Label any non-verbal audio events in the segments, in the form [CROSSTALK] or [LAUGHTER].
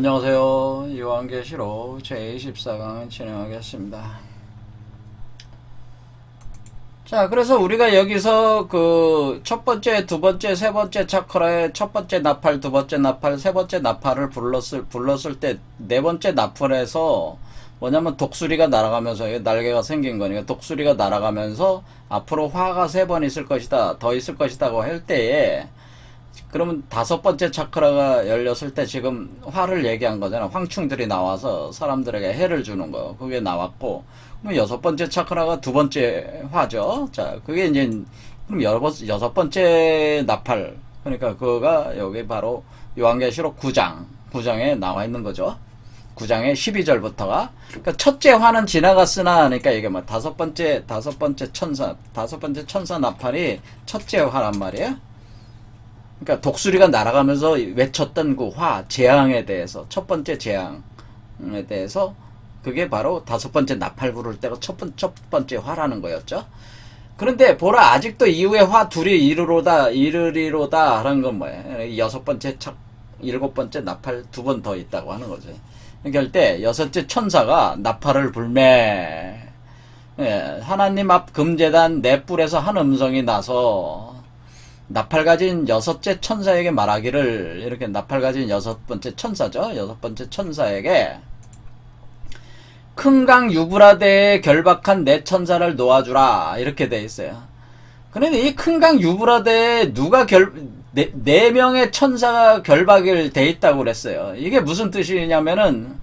안녕하세요. 요한계시록 제24강 진행하겠습니다. 자, 그래서 우리가 여기서 그 첫 번째, 두 번째, 세 번째 차크라의 첫 번째 나팔, 두 번째 나팔, 세 번째 나팔을 불렀을, 불렀을 때 네 번째 나팔에서 뭐냐면 독수리가 날아가면서 날개가 생긴 거니까 독수리가 날아가면서 앞으로 화가 세 번 있을 것이다, 더 있을 것이다고 할 때에 그러면 다섯 번째 차크라가 열렸을 때 지금 화를 얘기한 거잖아. 황충들이 나와서 사람들에게 해를 주는 거. 그게 나왔고, 그럼 여섯 번째 차크라가 두 번째 화죠. 자, 그게 이제, 그럼 여섯, 여섯 번째 나팔. 그러니까 그거가 여기 바로 요한계시록 9장, 9장에 나와 있는 거죠. 9장의 12절부터가. 그러니까 첫째 화는 지나갔으나, 그러니까 이게 뭐 다섯 번째, 다섯 번째 천사, 다섯 번째 천사 나팔이 첫째 화란 말이에요. 그러니까 독수리가 날아가면서 외쳤던 그 화, 재앙에 대해서, 첫 번째 재앙에 대해서, 그게 바로 다섯 번째 나팔 부를 때가 첫, 번, 첫 번째 화라는 거였죠. 그런데 보라, 아직도 이후에 화 둘이 이르로다, 이르리로다 하는 건 뭐예요? 여섯 번째 첫, 일곱 번째 나팔 두 번 더 있다고 하는 거죠. 그러니까 할때 여섯째 천사가 나팔을 불매, 예, 하나님 앞 금재단 내 뿔에서 한 음성이 나서 나팔 가진 여섯째 천사에게 말하기를 이렇게 나팔 가진 여섯 번째 천사죠. 여섯 번째 천사에게 큰 강 유브라데에 결박한 내 천사를 놓아주라 이렇게 돼 있어요. 그런데 이 큰 강 유브라데에 누가 결, 네, 네 명의 천사가 결박을 돼 있다고 그랬어요. 이게 무슨 뜻이냐면은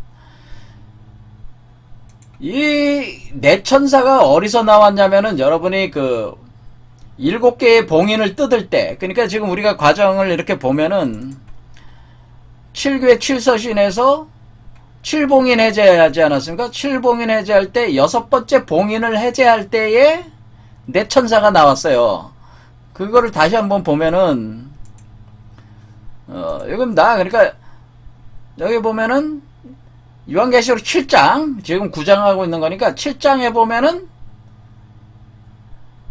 이 네 천사가 어디서 나왔냐면은 여러분이 그 일곱 개의 봉인을 뜯을 때, 그러니까 지금 우리가 과정을 이렇게 보면은, 7궤 7서신에서 7봉인 해제하지 않았습니까? 7봉인 해제할 때, 여섯 번째 봉인을 해제할 때에 내 천사가 나왔어요. 그거를 다시 한번 보면은, 어, 여기입니다. 그러니까, 여기 보면은, 요한계시록 7장, 지금 9장 하고 있는 거니까, 7장에 보면은,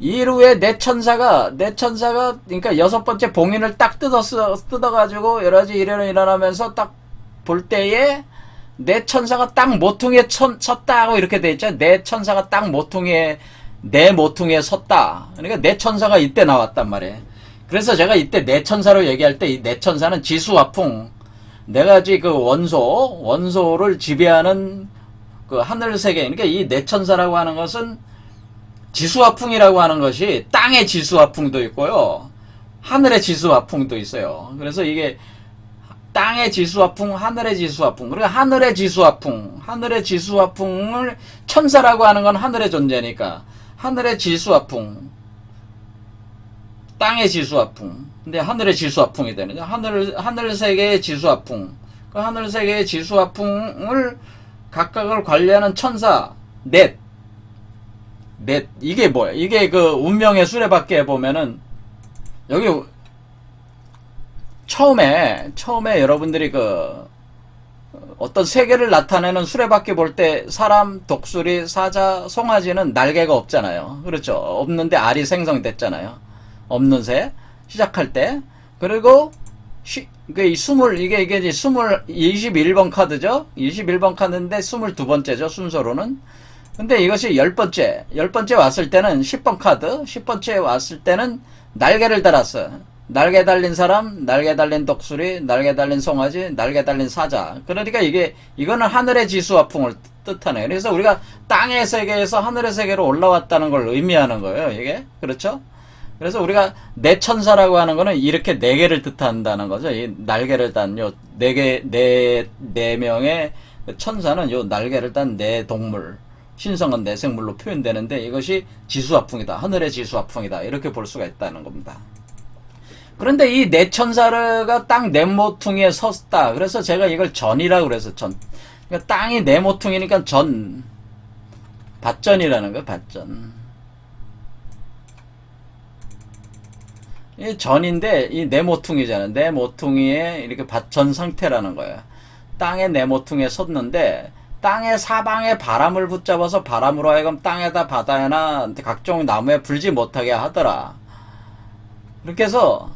이후에 내 천사가 내 천사가 그러니까 여섯 번째 봉인을 딱 뜯었어 뜯어가지고 여러 가지 일어나 일어나면서 딱 볼 때에 내 천사가 딱 모퉁이에 천, 섰다 하고 이렇게 돼 있죠. 내 천사가 딱 모퉁이에 내 모퉁이에 섰다. 그러니까 내 천사가 이때 나왔단 말이에요. 그래서 제가 이때 내 천사로 얘기할 때 이 내 천사는 지수와풍 네 가지 그 원소 원소를 지배하는 그 하늘 세계 그러니까 이 내 천사라고 하는 것은 지수화풍이라고 하는 것이 땅의 지수화풍도 있고요. 하늘의 지수화풍도 있어요. 그래서 이게 땅의 지수화풍, 하늘의 지수화풍. 그리고 하늘의 지수화풍, 하늘의 지수화풍을 천사라고 하는 건 하늘의 존재니까 하늘의 지수화풍, 땅의 지수화풍. 근데 하늘의 지수화풍이 되는 거 하늘 하늘 세계의 지수화풍. 그 하늘 세계의 지수화풍을 각각을 관리하는 천사 넷 넷 이게 뭐야? 이게 그 운명의 수레바퀴에 보면은 여기 처음에 처음에 여러분들이 그 어떤 세계를 나타내는 수레바퀴 볼 때 사람, 독수리, 사자, 송아지는 날개가 없잖아요. 그렇죠? 없는데 알이 생성됐잖아요. 없는 새 시작할 때 그리고 쉬, 그 스물 이게 이게 이제 스물 21번 카드죠. 21번 카드인데 22번째죠 순서로는. 근데 이것이 열 번째, 열 번째 왔을 때는 10번 카드, 10번째 왔을 때는 날개를 달았어. 날개 달린 사람, 날개 달린 독수리, 날개 달린 송아지, 날개 달린 사자. 그러니까 이게, 이거는 하늘의 지수화풍을 뜻하네. 그래서 우리가 땅의 세계에서 하늘의 세계로 올라왔다는 걸 의미하는 거예요, 이게. 그렇죠? 그래서 우리가 내 천사라고 하는 거는 이렇게 네 개를 뜻한다는 거죠. 이 날개를 단 요 네 개, 네, 네 명의 천사는 요 날개를 단네 동물. 신성한 내생물로 표현되는데 이것이 지수화풍이다. 하늘의 지수화풍이다. 이렇게 볼 수가 있다는 겁니다. 그런데 이 내천사가 땅 네모퉁이에 섰다. 그래서 제가 이걸 전이라고 그래서 전. 그러니까 땅이 네모퉁이니까 전. 밭전이라는 거예요. 밭전. 이 전인데 이 네모퉁이잖아요. 네모퉁이에 이렇게 밭전 상태라는 거예요. 땅의 네모퉁이에 섰는데 땅의 사방에 바람을 붙잡아서 바람으로 하여금 땅에다 바다에나 각종 나무에 불지 못하게 하더라. 그렇게 해서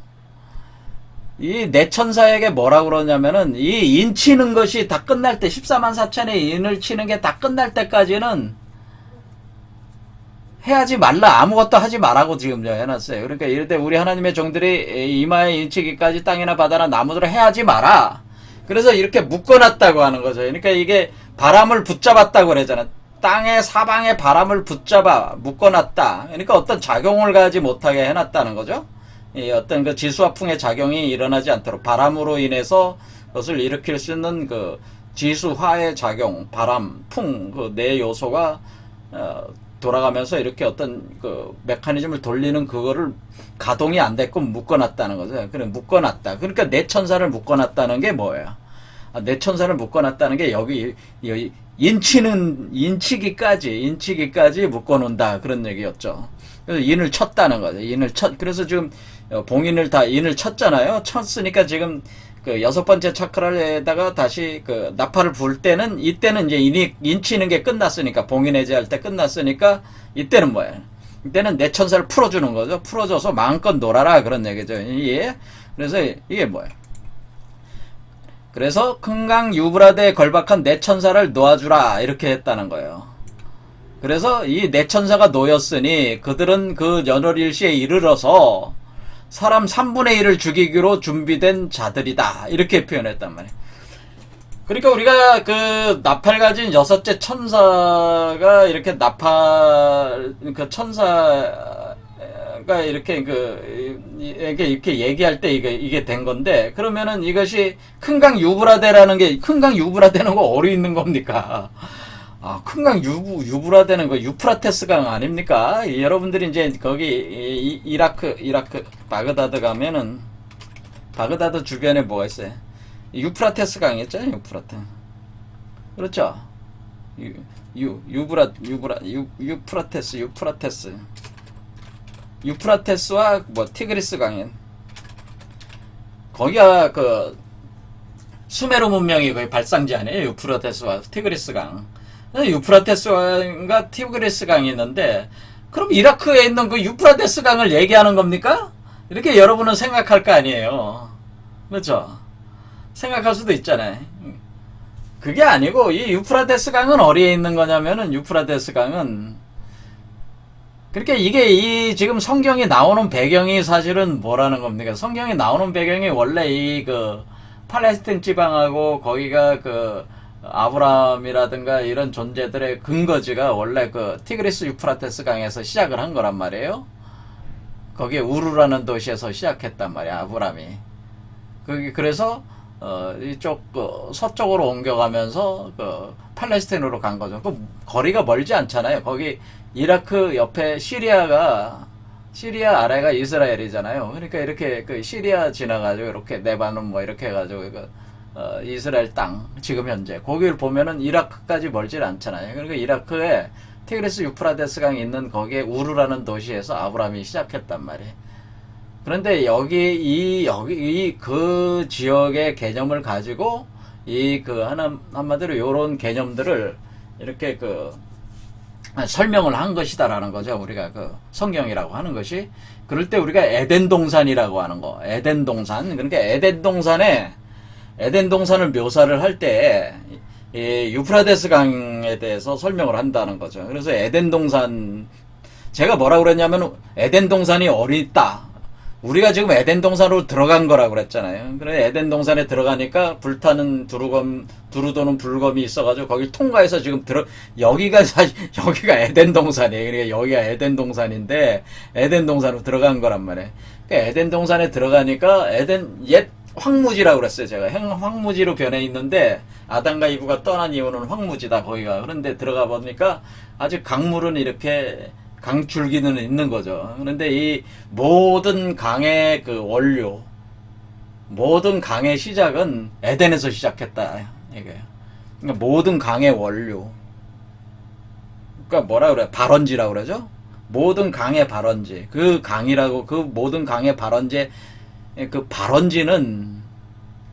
이 내천사에게 뭐라 그러냐면은 이 인 치는 것이 다 끝날 때 14만 4천의 인을 치는 게 다 끝날 때까지는 해야지 말라 아무것도 하지 말라고 지금 저 해놨어요. 그러니까 이럴 때 우리 하나님의 종들이 이마에 인치기까지 땅이나 바다나 나무들을 해야지 마라. 그래서 이렇게 묶어놨다고 하는 거죠. 그러니까 이게 바람을 붙잡았다고 그러잖아. 땅의 사방에 바람을 붙잡아 묶어놨다. 그러니까 어떤 작용을 가지 못하게 해놨다는 거죠. 이 어떤 그 지수화풍의 작용이 일어나지 않도록 바람으로 인해서 그것을 일으킬 수 있는 그 지수화의 작용, 바람, 풍, 그 네 요소가 어, 돌아가면서 이렇게 어떤 그 메커니즘을 돌리는 그거를 가동이 안 됐고 묶어놨다는 거죠. 그래 묶어놨다. 그러니까 내 천사를 묶어놨다는 게 뭐예요? 아, 내 천사를 묶어놨다는 게 여기 여기 인치는 인치기까지 인치기까지 묶어놓는다 그런 얘기였죠. 그래서 인을 쳤다는 거죠. 인을 쳤. 그래서 지금 어, 봉인을 다 인을 쳤잖아요. 쳤으니까 지금 그 여섯 번째 차크라에다가 다시 그 나팔을 불 때는 이때는 이제 인이 인치는 게 끝났으니까 봉인 해제 할 때 끝났으니까 이때는 뭐예요? 이때는 내 천사를 풀어주는 거죠. 풀어줘서 마음껏 놀아라 그런 얘기죠. 예. 그래서 이게 뭐예요? 그래서 큰강 유브라데에 걸박한 내 천사를 놓아주라 이렇게 했다는 거예요. 그래서 이 내 천사가 놓였으니 그들은 그 연월일시에 이르러서 사람 3분의 1을 죽이기로 준비된 자들이다 이렇게 표현했단 말이에요. 그러니까 우리가 그 나팔 가진 여섯째 천사가 이렇게 나팔 그 천사가 이렇게 그 이게 이렇게 얘기할 때 이게 이게 된 건데 그러면은 이것이 큰강 유브라데라는 게 큰강 유브라데는 거 어디 있는 겁니까? 아, 큰강 유부, 유브라데는 그 유프라테스 강 아닙니까? 이 여러분들이 이제 거기 이- 이라크, 이라크, 바그다드 가면은, 바그다드 주변에 뭐가 있어요? 유프라테스 강 있잖아요, 유프라테. 그렇죠? 유, 유, 유브라, 유브라, 유, 유프라테스, 유프라테스. 유프라테스와 뭐 티그리스 강인. 거기가 그, 수메르 문명이 거의 발상지 아니에요? 유프라테스와 티그리스 강. 유프라테스강과 티그리스 강이 있는데 그럼 이라크에 있는 그 유프라테스 강을 얘기하는 겁니까? 이렇게 여러분은 생각할 거 아니에요. 그렇죠? 생각할 수도 있잖아요. 그게 아니고 이 유프라테스 강은 어디에 있는 거냐면은 유프라테스 강은 그러니까 이게 이 지금 성경이 나오는 배경이 사실은 뭐라는 겁니까? 성경이 나오는 배경이 원래 이 그 팔레스틴 지방하고 거기가 그 아브라함이라든가 이런 존재들의 근거지가 원래 그 티그리스 유프라테스 강에서 시작을 한 거란 말이에요. 거기에 우르라는 도시에서 시작했단 말이야 아브라함이. 거기 그래서 어 이쪽 그 서쪽으로 옮겨가면서 그 팔레스틴으로 간 거죠. 그 거리가 멀지 않잖아요. 거기 이라크 옆에 시리아가 시리아 아래가 이스라엘이잖아요. 그러니까 이렇게 그 시리아 지나가지고 이렇게 네바논 뭐 이렇게 해가지고 그 어, 이스라엘 땅 지금 현재 거기를 보면은 이라크까지 멀질 않잖아요. 그러니까 이라크에 티그리스 유프라데스 강이 있는 거기에 우르라는 도시에서 아브라함이 시작했단 말이에요. 그런데 여기 이 여기 이 그 지역의 개념을 가지고 이 그 하나 한마디로 요런 개념들을 이렇게 그 설명을 한 것이다라는 거죠. 우리가 그 성경이라고 하는 것이 그럴 때 우리가 에덴 동산이라고 하는 거. 에덴 동산. 그러니까 에덴 동산에 에덴 동산을 묘사를 할 때 유프라데스 강에 대해서 설명을 한다는 거죠. 그래서 에덴 동산 제가 뭐라 그랬냐면 에덴 동산이 어디 있다. 우리가 지금 에덴 동산으로 들어간 거라고 그랬잖아요. 그래 에덴 동산에 들어가니까 불타는 두루검 두루도는 불검이 있어가지고 거길 통과해서 지금 들어 여기가 사실 [LAUGHS] 여기가 에덴 동산이에요. 그러니까 여기가 에덴 동산인데 에덴 동산으로 들어간 거란 말이에요. 그러니까 에덴 동산에 들어가니까 에덴 옛 황무지라고 그랬어요. 제가 형- 황무지로 변해 있는데 아담과 이브가 떠난 이유는 황무지다 거기가. 그런데 들어가 보니까 아직 강물은 이렇게 강줄기는 있는 거죠. 그런데 이 모든 강의 그 원료, 모든 강의 시작은 에덴에서 시작했다. 이게. 그러니까 모든 강의 원료. 그러니까 뭐라 그래? 발원지라고 그러죠? 모든 강의 발원지. 그 강이라고 그 모든 강의 발원지 그 발원지는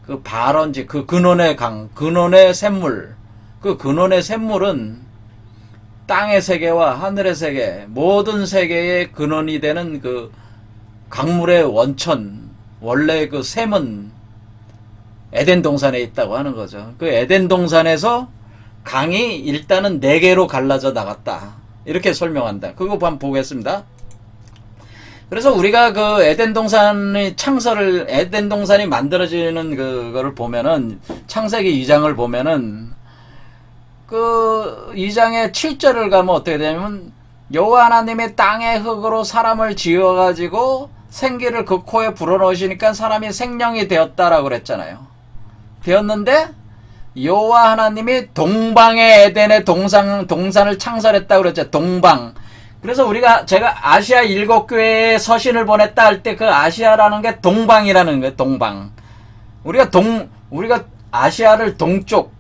그 발원지 그 근원의 강, 근원의 샘물. 그 근원의 샘물은 땅의 세계와 하늘의 세계, 모든 세계의 근원이 되는 그 강물의 원천, 원래 그 샘은 에덴 동산에 있다고 하는 거죠. 그 에덴 동산에서 강이 일단은 네 개로 갈라져 나갔다. 이렇게 설명한다. 그거 한번 보겠습니다. 그래서 우리가 그 에덴 동산의 창설을 에덴 동산이 만들어지는 그거를 보면은 창세기 2장을 보면은 그 2장의 7절을 가면 어떻게 되냐면 여호와 하나님의 땅의 흙으로 사람을 지어 가지고 생기를 그 코에 불어넣으시니까 사람이 생명이 되었다라고 그랬잖아요. 되었는데 여호와 하나님이 동방의 에덴의 동산 동산을 창설했다 그랬죠. 동방. 그래서 우리가 제가 아시아 일곱 교회에 서신을 보냈다 할 때 그 아시아라는 게 동방이라는 거예요. 동방. 우리가 동 우리가 아시아를 동쪽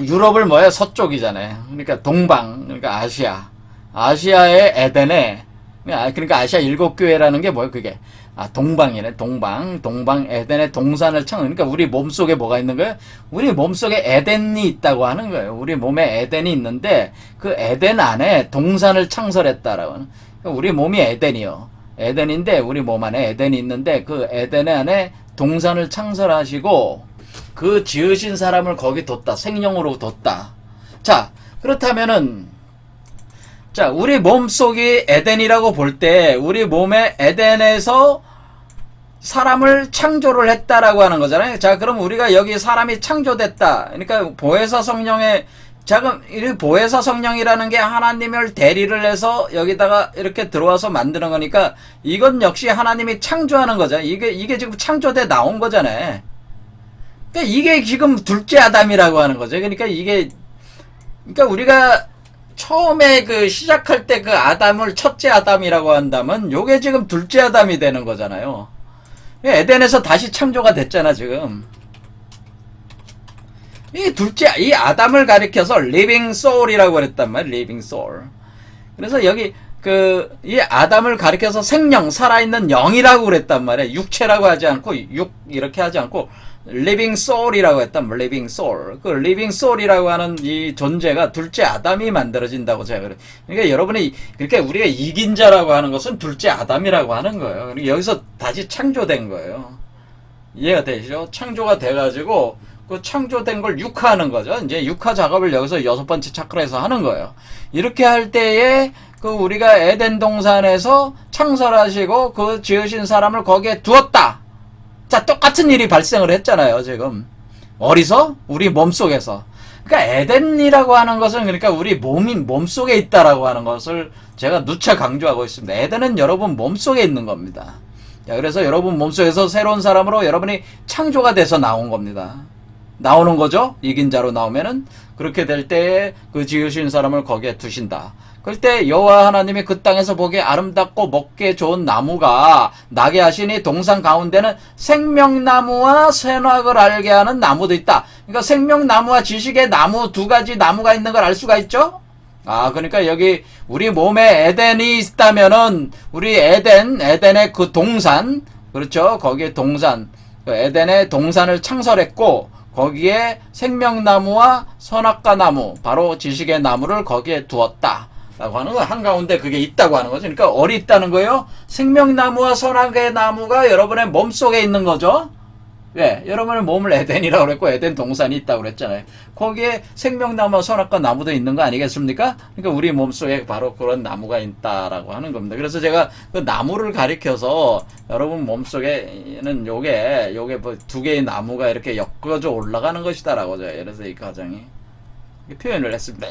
유럽을 뭐야 서쪽이잖아요. 그러니까 동방 그러니까 아시아 아시아의 에덴에 그러니까 아시아 일곱 교회라는 게 뭐예요? 그게 아 동방이네 동방 동방 에덴의 동산을 창 그러니까 우리 몸 속에 뭐가 있는 거예요? 우리 몸 속에 에덴이 있다고 하는 거예요. 우리 몸에 에덴이 있는데 그 에덴 안에 동산을 창설했다라고 하는 그러니까 우리 몸이 에덴이요. 에덴인데 우리 몸 안에 에덴이 있는데 그 에덴 안에 동산을 창설하시고 그 지으신 사람을 거기 뒀다. 생명으로 뒀다. 자, 그렇다면은, 자, 우리 몸 속이 에덴이라고 볼 때, 우리 몸의 에덴에서 사람을 창조를 했다라고 하는 거잖아요. 자, 그럼 우리가 여기 사람이 창조됐다. 그러니까 보혜사 성령의 자, 그럼 이 보혜사 성령이라는 게 하나님을 대리를 해서 여기다가 이렇게 들어와서 만드는 거니까 이건 역시 하나님이 창조하는 거죠. 이게 이게 지금 창조돼 나온 거잖아요. 그러니까 이게 지금 둘째 아담이라고 하는 거죠. 그러니까 이게 그러니까 우리가 처음에 그 시작할 때 그 아담을 첫째 아담이라고 한다면 요게 지금 둘째 아담이 되는 거잖아요. 에덴에서 다시 창조가 됐잖아 지금. 이 둘째 이 아담을 가리켜서 living soul이라고 그랬단 말이야. living soul. 그래서 여기 그 이 아담을 가리켜서 생명 살아있는 영이라고 그랬단 말이야. 육체라고 하지 않고 육 이렇게 하지 않고 living soul이라고 말이야. living soul. 그 living soul이라고 하는 이 존재가 둘째 아담이 만들어진다고 제가 그래. 그러니까 여러분이 그렇게 우리가 이긴 자라고 하는 것은 둘째 아담이라고 하는 거예요. 여기서 다시 창조된 거예요. 이해가 되시죠? 창조가 돼가지고 그 창조된 걸 육화하는 거죠. 이제 육화 작업을 여기서 여섯 번째 차크라에서 하는 거예요. 이렇게 할 때에 그 우리가 에덴 동산에서 창설하시고 그 지으신 사람을 거기에 두었다. 자, 똑같은 일이 발생을 했잖아요, 지금. 어디서? 우리 몸 속에서. 그러니까 에덴이라고 하는 것은 그러니까 우리 몸이 몸 속에 있다라고 하는 것을 제가 누차 강조하고 있습니다. 에덴은 여러분 몸 속에 있는 겁니다. 자, 그래서 여러분 몸속에서 새로운 사람으로 여러분이 창조가 돼서 나온 겁니다. 나오는 거죠. 이긴 자로 나오면은 그렇게 될 때에 그 지으신 사람을 거기에 두신다. 그럴 때 여호와 하나님이 그 땅에서 보기에 아름답고 먹기에 좋은 나무가 나게 하시니 동산 가운데는 생명나무와 선악을 알게 하는 나무도 있다. 그러니까 생명나무와 지식의 나무 두 가지 나무가 있는 걸 알 수가 있죠. 아, 그러니까 여기 우리 몸에 에덴이 있다면은 우리 에덴, 에덴의 그 동산, 그렇죠? 거기에 동산, 그 에덴의 동산을 창설했고 거기에 생명나무와 선악과 나무, 바로 지식의 나무를 거기에 두었다. 라고 하는 거 한가운데 그게 있다고 하는 거죠. 그러니까 어디 있다는 거예요? 생명나무와 선악의 나무가 여러분의 몸 속에 있는 거죠. 왜? 여러분의 몸을 에덴이라고 그랬고 에덴 동산이 있다고 그랬잖아요. 거기에 생명나무와 선악과 나무도 있는 거 아니겠습니까? 그러니까 우리 몸 속에 바로 그런 나무가 있다라고 하는 겁니다. 그래서 제가 그 나무를 가리켜서 여러분 몸 속에는 요게 요게 뭐 두 개의 나무가 이렇게 엮어져 올라가는 것이다라고 제가 그래서 이 과정이 표현을 했습니다.